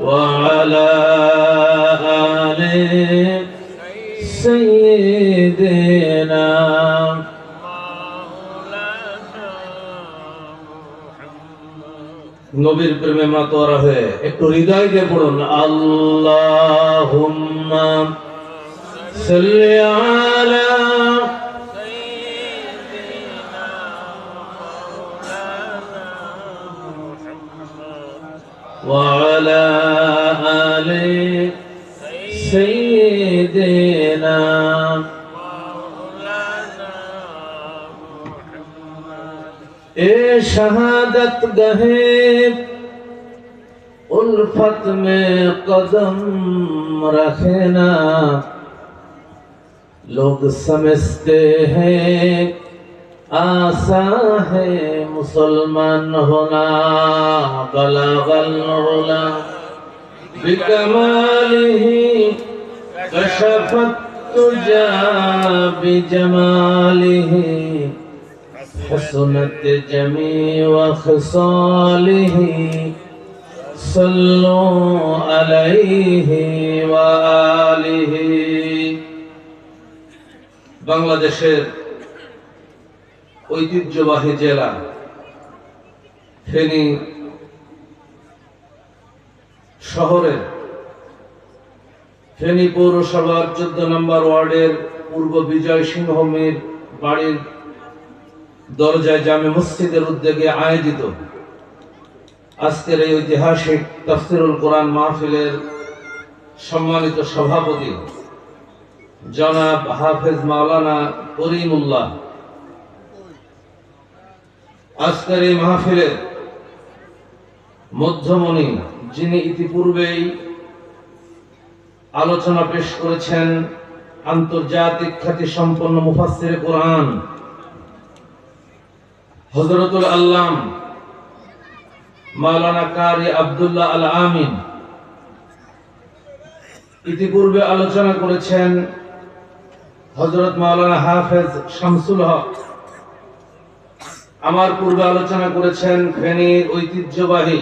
وعلى آل سيدنا مولانا محمد নবীর প্রেমে মাতোয়ারা হয়ে একটু হৃদয় দিয়ে পড়ুন আল্লাহুম্মা সাল্লি আলা صل سيدنا اے شہادت گہے الفت میں قدم رکھنا لوگ سمجھتے ہیں آسان ہے مسلمان ہونا بلا بل بكماله كشفت تجا بجماله حسنت جميع خصاله صلوا عليه وآله বাংলাদেশের ঐতিহ্যবাহী জেলা ফেনী শহরের ফেনী পৌরসভার চোদ্দ নম্বর ওয়ার্ডের পূর্ব বিজয় সিংহ মীর বাড়ির দরজায় জামে মসজিদের উদ্যোগে আয়োজিত আজকের এই ঐতিহাসিক তফসিরুল কোরআন মাহফিলের সম্মানিত সভাপতি জনাব হাফেজ মাওলানা করিমুল্লাহ। আজকের এই মাহফিলের মধ্যমণি যিনি ইতিপূর্বেই আলোচনা পেশ করেছেন আন্তর্জাতিক খ্যাতি সম্পন্ন মুফাসসির কোরআন হজরতুল আল্লাম মাওলানা কারি আব্দুল্লাহ আল আমিন ইতিপূর্বে আলোচনা করেছেন হজরত মাওলানা হাফেজ শামসুল হক। আমার পূর্বে আলোচনা করেছেন ফেনীর ঐতিহ্যবাহী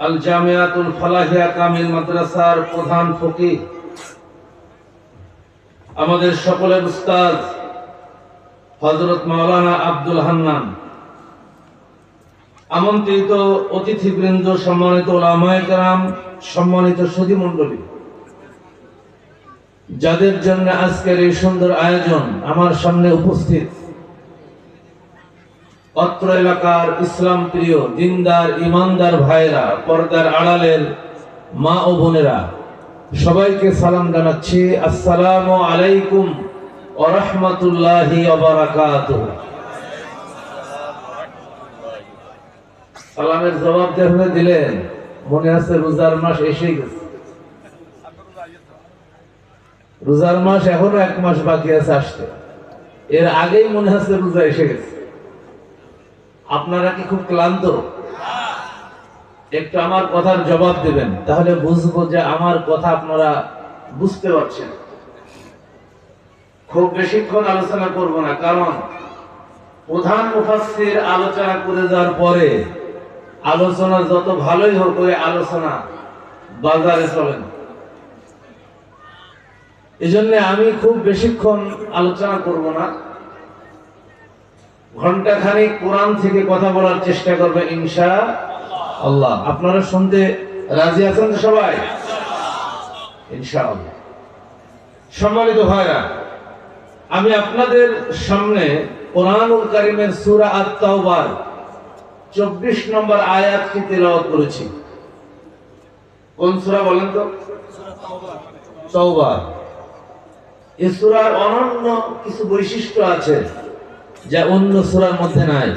আল জামিয়াতুল ফালাহিয়া কামিল মাদ্রাসার প্রধান ফকিহ। আমাদের সকলের উস্তাদ হজরত মাওলানা আব্দুল হান্নান। আমন্ত্রিত অতিথিবৃন্দ, সম্মানিত কেরাম, সম্মানিত সুধী মণ্ডলী। যাদের জন্য আজকের এই সুন্দর আয়োজন আমার সামনে উপস্থিত অত্র এলাকার ইসলাম প্রিয়, দিনদার, ইমানদার ভাইরা পর্দার আড়ালের মা ও বোনেরা, সবাইকে সালাম জানাচ্ছি। আসসালামু আলাইকুম ও রহমতুল্লাহি সালামের জবাব দেখে দিলেন, মনে আছে রোজার মাস এসে গেছে। রোজার মাস এখনও এক মাস বাকি আছে আসতে। এর আগেই মনে হচ্ছে রোজা এসে গেছে। আপনারা কি খুব ক্লান্ত? একটু আমার কথার জবাব দেবেন। তাহলে বুঝব যে আমার কথা আপনারা বুঝতে পারছেন। খুব বেশিক্ষণ আলোচনা করব না, কারণ প্রধান মুফাসসির আলোচনা করে যাওয়ার পরে আলোচনা যত ভালোই হোক, ওই আলোচনা বাজারে চলে না। এই আমি খুব বেশিক্ষণ আলোচনা করব না। ঘণ্টা খানিক কোরআন থেকে কথা বলার চেষ্টা করবে ইনশা আল্লাহ। আপনারা শুনতে রাজি আছেন সবাই? ইনশা সম্মানিত ভাইরা, আমি আপনাদের সামনে কোরআনুল কারিমের সূরা আত-তাওবার 24 নম্বর আয়াতটি তেলাওয়াত করেছি। কোন সূরা বলেন তো? এই সূরার অনন্য কিছু বৈশিষ্ট্য আছে। যা অন্য সূরার মধ্যে নাই।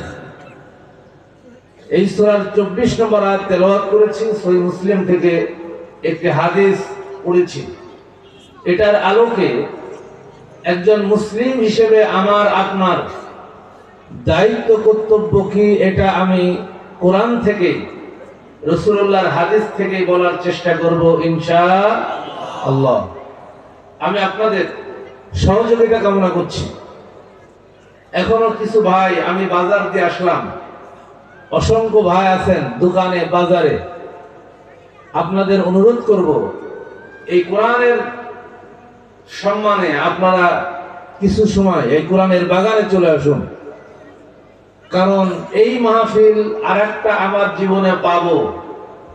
এই সূরার চব্বিশ নম্বর আয়াত তেলাওয়াত করেছি, সহি মুসলিম থেকে একটি হাদিস পড়েছি। এটার আলোকে একজন মুসলিম হিসেবে আমার, আপনার দায়িত্ব, কর্তব্য কি এটা আমি কোরআন থেকে, রসুল্লাহর হাদিস থেকে বলার চেষ্টা করব ইনশা আল্লাহ আমি আপনাদের সহযোগিতা কামনা করছি। এখনও কিছু ভাই আমি বাজার দিয়ে আসলাম। অসংখ্য ভাই আছেন দোকানে, বাজারে। আপনাদের অনুরোধ করব, এই কোরআনের সম্মানে আপনারা কিছু সময় এই কোরআনের বাগানে চলে আসুন। কারণ এই মাহফিল আর একটা আমার জীবনে পাবো।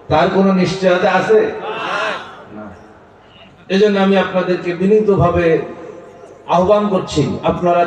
তার কোনো নিশ্চয়তা আছে। এজন্য আমি আপনাদেরকে বিনীতভাবে আহ্বান করছি, আপনারা